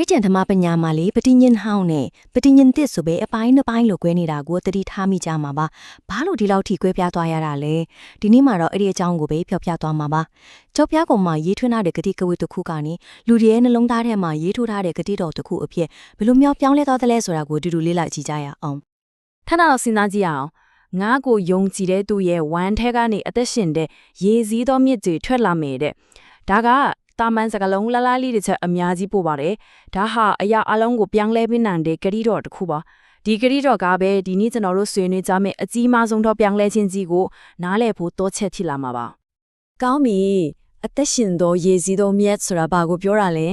ခရစ်ယာန်ဓမ္မပညာမှာလေပဋိညင်ဟောင်းနဲ့ပဋိညင်တစ်ဆိုပဲအပိုင်းနှစ်ပိုင်းလို့꿰နေတာကိုသတိထားမိကြမှာပါဘာလို့ဒီလောက်ထိ꿰ပြားသွားရတာလဲဒီနေ့မှာတော့အဲ့ဒီအကြောင်းကိုပဲဖျော်ပြသွားမှာပါကြောက်ပြားကောင်မှာရေးထွန်းထားတဲ့ဂတိကဝတ်တစ်ခုကနေလူတွေရဲ့နှလုံးသားထဲမှာရေးထိုးထားတဲ့ဂတိတော်တစ်ခုအဖြစ်ဘယ်လိုမျိုးပြောင်းလဲသွားသလဲဆိုတာကိုအတူတူလေ့လာကြည့်ကြရအောင်ထထတော့စဉ်းစားကြည့်ရအောင်ငါ့ကိုယုံကြည်တဲ့သူရဲ့ဝမ်းထဲကနေအသက်ရှင်တဲ့ရေစည်းသောမြစ်တွေထွက်လာမယ်တဲ့ဒါက တာမန်စကလုံးလလားလေးတစ်ချက်အများကြီးပို့ပါတယ်ဒါဟာအရာအလုံးကိုပြောင်းလဲပေးနိုင်တဲ့ဂရီတော်တစ်ခုပါဒီဂရီတော်ကပဲဒီနေ့ကျွန်တော်တို့ဆွေးနွေးကြမယ့်အကြီးမားဆုံးတော့ပြောင်းလဲခြင်းကြီးကိုနားလည်ဖို့တောချက်ထိလာမှာပါကောင်းပြီအသက်ရှင်သောရေစီးသောမြက်ဆိုတာဘာကိုပြောတာလဲ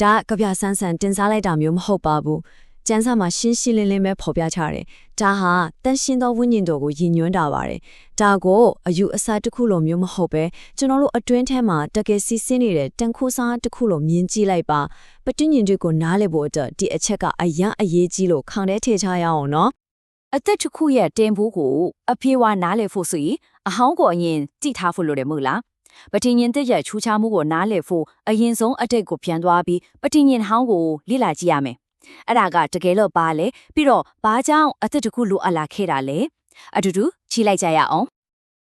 ဒါကဗျာဆန်းဆန်းတင်စားလိုက်တာမျိုးမဟုတ်ပါဘူး ကျန်းစာမှာရှင်းရှင်းလင်းလင်းပဲဖော်ပြချတယ်ဒါဟာတန်ရှင်းသောဝိညာဉ်တော်ကိုရည်ညွှန်းတာပါတယ်ဒါကိုအယူအဆတစ်ခုလိုမျိုးမဟုတ်ပဲကျွန်တော်တို့အတွင်းထဲမှာတကယ်စီးဆင်းနေတဲ့တန်ခိုးစားတစ်ခုလိုမြင်ကြည့်လိုက်ပါပဋိညာဉ်တွေကိုနားလည်ဖို့အတွက်ဒီအချက်ကအယံအရေးကြီးလို့ခံတဲ့ထည့်ချရအောင်နော်အသက်တစ်ခုရဲ့တင်ဖို့ကိုအဖေဝါနားလည်ဖို့ဆိုရင်အဟောင်းကိုအရင်ကြည့်ထားဖို့လိုတယ်မဟုတ်လားပဋိညင်တက်ရဲ့ချူချမှုကိုနားလည်ဖို့အရင်ဆုံးအတိတ်ကိုပြန်သွားပြီးပဋိညင်ဟောင်းကိုလေ့လာကြည့်ရမယ် အဲ့ဒါကတကယ်လို့ပါလေပြီးတော့ဘာကြောင့်အသက်တစ်ခုလိုအပ်လာခဲ့တာလဲအတူတူချီလိုက်ကြရအောင်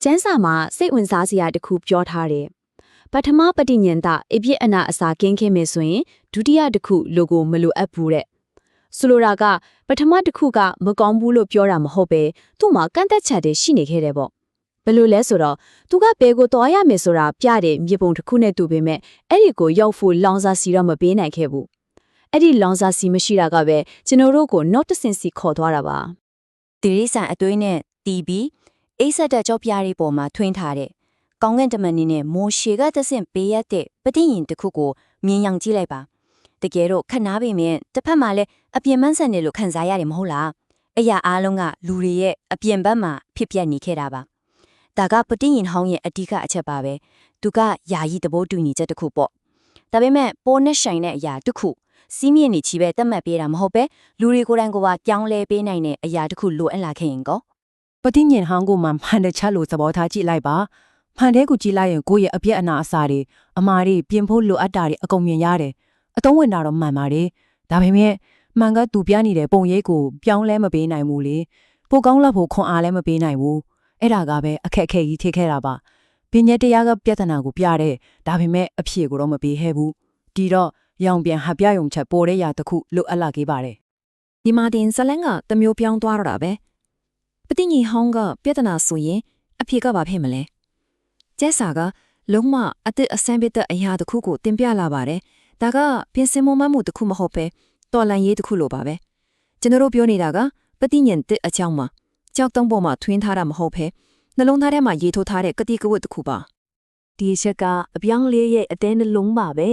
ကျန်းစာမှာစိတ်ဝင်စားစရာတစ်ခုပြောထားတယ်။ပထမပဋိညင်တအပြစ်အနာအစာကင်းခင်းမယ်ဆိုရင်ဒုတိယတစ်ခုလိုကိုမလိုအပ်ဘူးတဲ့။ဆိုလိုတာကပထမတစ်ခုကမကောင်းဘူးလို့ပြောတာမဟုတ်ပဲသူ့မှာကန့်သက်ချက်တွေရှိနေခဲ့တယ်ပေါ့။ဘယ်လိုလဲဆိုတော့သူကဘယ်ကိုသွားရမယ်ဆိုတာပြတဲ့မြေပုံတစ်ခုနဲ့တူပေမဲ့အဲ့ဒီကိုရောက်ဖို့လောင်စာစီတော့မပေးနိုင်ခဲ့ဘူး။ အဲ့ဒီလောင်စာစီမရှိတာကပဲကျွန်တော်တို့ကို not တဆင်စီခေါ်သွားတာပါ။တိရိစ္ဆာန်အသွေးနဲ့တီးပြီးအိတ်ဆက်တဲ့ကြောပြားတွေပေါ်မှာထွင်းထားတဲ့ကောင်းကင်တမန်နေနဲ့မိုးရှေကတဆင့်ပေးရတဲ့ပဋိညင်တစ်ခုကိုမြင်យ៉ាងကြည့်လိုက်ပါတကယ်တော့ခဏနားပေမဲ့တစ်ဖက်မှာလည်းအပြင်မဆန်တယ်လို့ခံစားရတယ်မဟုတ်လားအရာအားလုံးကလူတွေရဲ့အပြင်ဘက်မှာဖြစ်ပျက်နေခဲ့တာပါဒါကပဋိညင်ဟောင်းရဲ့အဓိကအချက်ပါပဲသူကယာယီသဘောတူညီချက်တစ်ခုပေါ့ဒါပေမဲ့ပေါ်နဲ့ဆိုင်တဲ့အရာတစ်ခု စီးမြင့်နေချီပဲတတ်မှတ်ပေးတာမဟုတ်ပဲလူတွေကိုယ်တိုင်ကိုယ်ပါပြောင်းလဲပေးနိုင်တဲ့အရာတစ်ခုလိုအပ်လာခဲ့ရင်ကောပဋိညင်ဟောင်းကိုမှမှန်တဲ့ချက်လို့သဘောထားကြည့်လိုက်ပါမှန်တဲ့ကိုကြည့်လိုက်ရင်ကိုယ့်ရဲ့အပြက်အနာအစာတွေအမာတွေပြင်ဖို့လိုအပ်တာတွေအကုန်မြင်ရတယ်အတုံးဝင်တာတော့မှန်ပါတယ်ဒါပေမဲ့မှန်ကသူပြနေတဲ့ပုံရိပ်ကိုပြောင်းလဲမပေးနိုင်ဘူးလေပိုကောင်းလောက်ဖို့ခွန်အားလည်းမပေးနိုင်ဘူးအဲ့ဒါကပဲအခက်အခဲကြီးဖြစ်ခဲ့တာပါပညာတရားကပြဿနာကိုပြတဲ့ဒါပေမဲ့အဖြေကိုတော့မပေးဟဲဘူးဒီတော့ ရောင်ပြန်ဟပြယုံချက်ပေါ်တဲ့ຢာတစ်ခုလိုအပ်လာခဲ့ပါတယ်ဒီမာတင်ဇလန်ကတမျိုးပြောင်းသွားတော့တာပဲပဋိညာဉ်ဟောင်းကပြဿနာဆိုရင်အဖြေကဘာဖြစ်မလဲကျက်စာကလုံးမအသစ်အဆန်းပစ်တဲ့အရာတစ်ခုကိုတင်ပြလာပါတယ်ဒါကပြင်ဆင်မမမှုတစ်ခုမဟုတ်ပဲတော်လန်ရေးတစ်ခုလိုပါပဲကျွန်တော်တို့ပြောနေတာကပဋိညာဉ်တစ်အကြောင်းမှာကြောက်တုံးပေါ်မှာထွင်းထားတာမဟုတ်ပဲနှလုံးသားထဲမှာရေးထိုးထားတဲ့ကတိကဝတ်တစ်ခုပါဒီအချက်ကအပြောင်းလေးရဲ့အသေးနှလုံးပါပဲ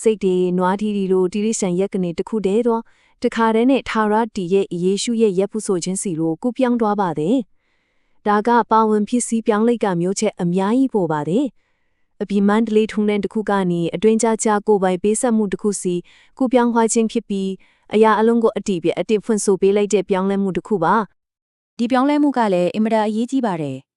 စိတ်တွေနွားထီတီတို့တိရိစ္ဆန်ရက်ကနေတစ်ခုတည်းတော့တခါတည်းနဲ့ထာဝရတည်ရဲ့ယေရှုရဲ့ရက်ဖို့ဆိုခြင်းစီကိုကူပြောင်းသွားပါတယ်။ဒါကပါဝင်ဖြစ်စည်းပြောင်းလိုက်ကမျိုးချက်အများကြီးပေါ်ပါတယ်။အပြိမန္တလေးထုံတဲ့တစ်ခုကနေအတွင်းကြကြကိုယ်ပိုင်ပေးဆက်မှုတစ်ခုစီကူပြောင်းသွားခြင်းဖြစ်ပြီးအရာအလုံးကိုအတိပြအတိဖွင့်ဆိုပေးလိုက်တဲ့ပြောင်းလဲမှုတစ်ခုပါဒီပြောင်းလဲမှုကလည်းအင်မတန်အရေးကြီးပါတယ်။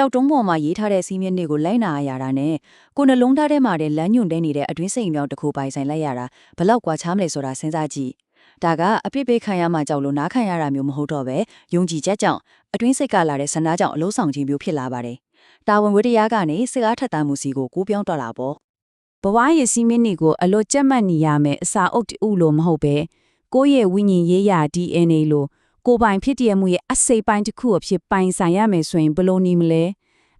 ကြောက်တုံးပေါ်မှာရေးထားတဲ့စီးမြင့်တွေကိုလိုက်နာရတာနဲ့ကိုယ်နှလုံးသားထဲမှာတဲ့လမ်းညွန်တဲနေတဲ့အတွင်းစိတ်အမြောက်တစ်ခုပိုင်ဆိုင်လိုက်ရတာဘလောက်ကွာခြားမလဲဆိုတာစဉ်းစားကြည့်။ဒါကအပြစ်ပေးခံရမှကြောက်လို့နားခံရတာမျိုးမဟုတ်တော့ပဲယုံကြည်ချက်ကြောင့်အတွင်းစိတ်ကလာတဲ့ဆန္ဒကြောင့်အလုံးဆောင်ခြင်းမျိုးဖြစ်လာပါတယ်။တာဝန်ဝတ္တရားကနေစိတ်အားထက်သန်မှုစီကိုကိုးပြောင်းတော့လာပေါ့ဘဝရဲ့စီးမင်းတွေကိုအလွတ်ကြက်မှတ်နေရမယ်အစာအုပ်တူလို့မဟုတ်ပဲကိုယ့်ရဲ့ဝိညာဉ်ရေးရာ DNA လို့ ကိုယ်ပိုင်ဖြစ်တည်မှုရဲ့အစိတ်ပိုင်းတစ်ခုအဖြစ်ပိုင်ဆိုင်ရမယ်ဆိုရင်ဘယ်လိုနေမလဲ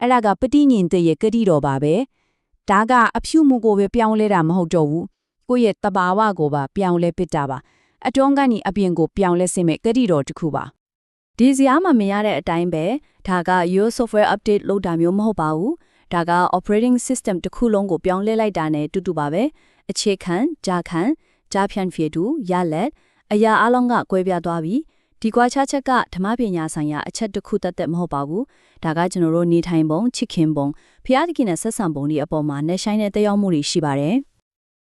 အဲ့ဒါကပဋိညင်တဲ့ရဲ့ကတိတော်ပါပဲဒါကအဖြူမှုကိုပဲပြောင်းလဲတာမဟုတ်တော့ဘူးကိုယ့်ရဲ့တဘာဝကိုပါပြောင်းလဲပစ်တာပါအတွန်းကနေအပြင်ကိုပြောင်းလဲစင်မဲ့ကတိတော်တစ်ခုပါဒီစရာမှမရတဲ့အတိုင်းပဲဒါက your software update လုပ်တာမျိုးမဟုတ်ပါဘူးဒါက operating system တစ်ခုလုံးကိုပြောင်းလဲလိုက်တာနဲ့တူတူပါပဲအခြေခံဂျာခံဂျာဖြန့်ဖြေတူရလက်အရာအလုံးကကွဲပြားသွားပြီ ဒီကွာခြားချက်ကဓမ္မပညာဆိုင်ရာအချက်တစ်ခုတတ်တဲ့မဟုတ်ပါဘူးဒါကကျွန်တော်တို့နေထိုင်ပုံချစ်ခင်ပုံဖျားသခင်နဲ့ဆက်ဆံပုံဒီအပေါ်မှာနှဆိုင်တဲ့တရားမှုတွေရှိပါတယ်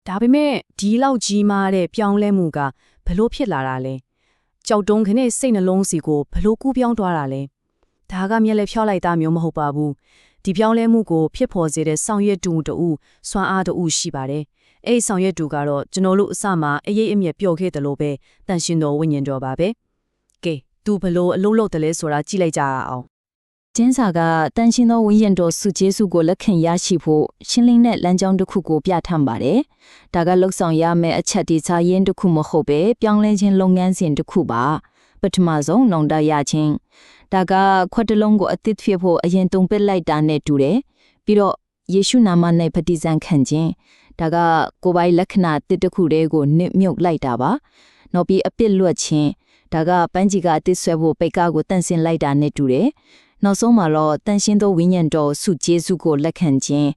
ဒါပေမဲ့ဒီလောက်ကြီးမားတဲ့ပြောင်းလဲမှုကဘလို့ဖြစ်လာတာလဲကြောက်တုံးခနဲ့စိတ်နှလုံးစီကိုဘလို့ကူးပြောင်းသွားတာလဲဒါကမျက်လက်ဖြောက်လိုက်တာမျိုးမဟုတ်ပါဘူးဒီပြောင်းလဲမှုကိုဖြစ်ပေါ်စေတဲ့ဆောင်ရွက်တူတူစွမ်းအားတူရှိပါတယ်အဲ့ဒီဆောင်ရွက်သူကတော့ကျွန်တော်တို့အစမှာအရေးအမြစ်ပျော်ခဲ့တယ်လို့ပဲတန်ရှင်တော်ဝိညာဉ်တော်ပါပဲ ကဲသူဘလို့အလုံးလုံးတယ်လဲဆိုတာကြည့်လိုက်ကြရအောင်ကျင်းစာကတန်ရှင်သောဝိညာဉ်တော်စုကျေးဇူးကိုလက်ခံရရှိဖို့ရှင်းလင်းတဲ့လမ်းကြောင်းတစ်ခုကိုပြဋ္ဌာန်းပါတယ်။ဒါကလှုပ်ဆောင်ရမယ့်အချက်ဒီချာရင်းတစ်ခုမဟုတ်ပဲပြောင်းလဲခြင်းလုပ်ငန်းစဉ်တစ်ခုပါ။ပထမဆုံးလုံတရခြင်းဒါကခွက်တလုံးကိုအသစ်ဖြစ်ဖို့အရင်တုံပစ်လိုက်တာနဲ့တူတယ်။ပြီးတော့ယေရှုနာမနဲ့ပฏิစံခံခြင်းဒါကကိုယ်ပိုင်လက္ခဏာတစ်တစ်ခုတည်းကိုနစ်မြုပ်လိုက်တာပါ။နောက်ပြီးအပြစ်လွတ်ခြင်း ဒါကပန်းကြီးကအသစ်ဆွဲဖို့ပိတ်ကားကိုတန့်စင်လိုက်တာနဲ့တူတယ်။နောက်ဆုံးမှာတော့တန်ရှင်းသောဝိညာဉ်တော်စုကျေးစုကိုလက်ခံခြင်း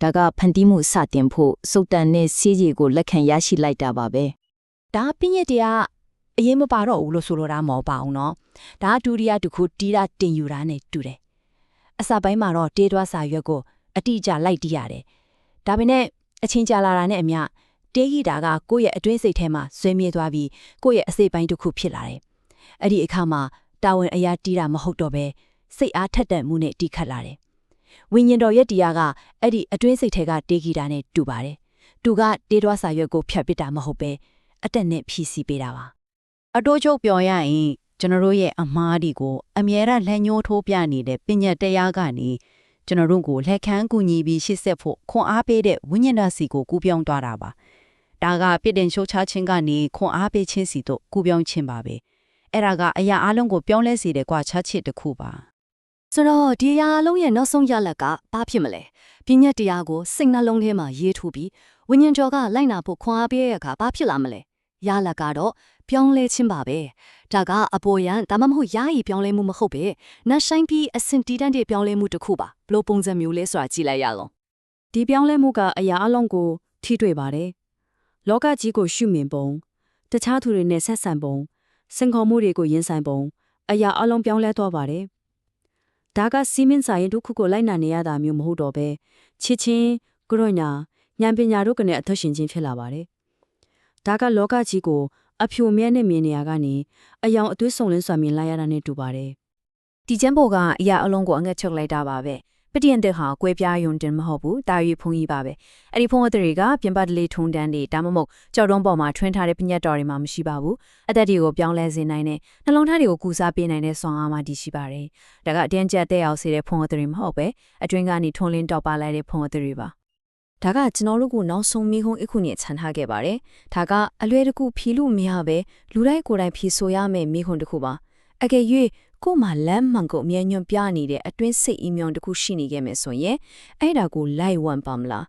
ဒါကဖန်တီးမှုစတင်ဖို့စုတ်တန်နဲ့စီးရီကိုလက်ခံရရှိလိုက်တာပါပဲ။ဒါပြည့်ရတရားအရင်မပါတော့ဘူးလို့ဆိုလိုတာမဟုတ်ပါဘူးနော်။ဒါဒုတိယတစ်ခုတီးတာတင်ယူတာနဲ့တူတယ်။အစပိုင်းမှာတော့တေးတွားစာရွက်ကိုအတိအကျလိုက်တီးရတယ်။ဒါပေမဲ့အချင်းကြလာတာနဲ့အမျှ တေးဂီတာကကိုယ့်ရဲ့အတွင်းစိတ်ထဲမှာဆွေးမြေ့သွားပြီးကိုယ့်ရဲ့အစိတ်ပိုင်းတစ်ခုဖြစ်လာတယ်အဲ့ဒီအခါမှာတာဝန်အရာတီးတာမဟုတ်တော့ပဲစိတ်အားထက်သန်မှုနဲ့တီးခတ်လာတယ်ဝိညာဉ်တော်ရဲ့တရားကအဲ့ဒီအတွင်းစိတ်ထဲကတေးဂီတာနဲ့တူပါတယ်သူကတေးတွားစာရွက်ကိုဖျက်ပစ်တာမဟုတ်ပဲအတက်နဲ့ဖြီးစီပေးတာပါအတိုးချုပ်ပြောရရင်ကျွန်တော်တို့ရဲ့အမားဒီကိုအမြဲတမ်းလက်ညှိုးထိုးပြနေတဲ့ပညာတရားကနေကျွန်တော်တို့ကိုလက်ခံကူညီပြီးရှေ့ဆက်ဖို့ခွန်အားပေးတဲ့ဝိညာဉ်တော်စီကိုကူးပြောင်းသွားတာပါ ဒါကပြစ်တင်ရှုတ်ချခြင်းကနေခွန်အားပေးခြင်းစီတို့ကူးပြောင်းခြင်းပါပဲအဲ့ဒါကအရာအလုံးကိုပြောင်းလဲစေတဲ့ကွာခြားချစ်တစ်ခုပါဆိုတော့ဒီအရာအလုံးရဲ့နောက်ဆုံးရလက်ကဘာဖြစ်မလဲပြည့်ညက်တရားကိုစိတ်နှလုံးထဲမှာရေးထိုးပြီးဝိညာဉ်တော်ကလိုက်နာဖို့ခွန်အားပေးရတဲ့အခါဘာဖြစ်လာမလဲရလက်ကတော့ပြောင်းလဲခြင်းပါပဲဒါကအပေါ်ယံဒါမှမဟုတ်ယာယီပြောင်းလဲမှုမဟုတ်ပဲနတ်ဆိုင်ပြီးအစင်တီတန်းတဲ့ပြောင်းလဲမှုတစ်ခုပါဘလို့ပုံစံမျိုးလဲဆိုတာကြည့်လိုက်ရအောင်ဒီပြောင်းလဲမှုကအရာအလုံးကိုထိတွေ့ပါတယ် လောကကြီးကိုရှုမြင်ပုံတခြားသူတွေနဲ့ဆက်ဆံပုံစင်ခေါ်မှုတွေကိုရင်ဆိုင်ပုံအရာအလုံးပြောင်းလဲသွားပါတယ်ဒါကစီမင်းစာရင်ဒုက္ခကိုလိုက်နာနေရတာမျိုးမဟုတ်တော့ပဲချစ်ချင်းကရုဏာဉာဏ်ပညာတို့ကနေအသက်ရှင်ခြင်းဖြစ်လာပါတယ်ဒါကလောကကြီးကိုအဖြူမြဲနဲ့မြင်နေရကနေအယောင်အသွေးဆုံလင်းစွာမြင်လိုက်ရတာနဲ့တူပါတယ်ဒီကျမ်းပေါ်ကအရာအလုံးကိုအငတ်ချုပ်လိုက်တာပါပဲ ပတိယန်တဲ့ဟာကွဲပြားယုံတင်မဟုတ်ဘူးတာယူဖုန်ကြီးပါပဲအဲ့ဒီဖုန်ဝတ်တွေကပြင်ပတလေးထုံတန်းတွေဒါမှမဟုတ်ကြောက်တုံးပေါ်မှာထွင်းထားတဲ့ပညတ်တော်တွေမှာမရှိပါဘူးအသက်တွေကိုပြောင်းလဲစေနိုင်တဲ့နှလုံးသားတွေကိုကူစားပေးနိုင်တဲ့ဆွမ်းအားမှတည်ရှိပါတယ်ဒါကအတင်းကျပ်တဲ့အောင်စေတဲ့ဖုန်ဝတ်တွေမဟုတ်ပဲအတွင်းကနေထုံလင်းတောက်ပါလိုက်တဲ့ဖုန်ဝတ်တွေပါဒါကကျွန်တော်တို့ကနောက်ဆုံးမိခုံးအခုနဲ့ခြံထားခဲ့ပါတယ်ဒါကအလွယ်တကူဖြီးလို့မရပဲလူတိုင်းကိုယ်တိုင်ဖြီးဆိုရမယ့်မိခုံးတစ်ခုပါအကယ်၍ ကို့မှာလမ်းမှန်ကိုအမြဲညွန်ပြနေတဲ့အတွင်းစိတ်အီးမြောင်တစ်ခုရှိနေခဲ့မယ်ဆိုရင်အဲ့ဒါကိုလိုက်ဝမ်ပါမလား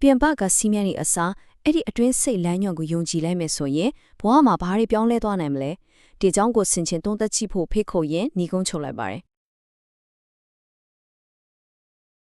ပြန်ပကစီမီယန်ဤအစားအဲ့ဒီအတွင်းစိတ်လမ်းညွန်ကိုယုံကြည်လိုက်မယ်ဆိုရင်ဘဝမှာဘာတွေပြောင်းလဲသွားနိုင်မလဲဒီအကြောင်းကိုဆင်ခြင်သုံးသက်ကြည့်ဖို့ဖိတ်ခေါ်ရင်ညီကုန်းချုပ်လိုက်ပါတယ်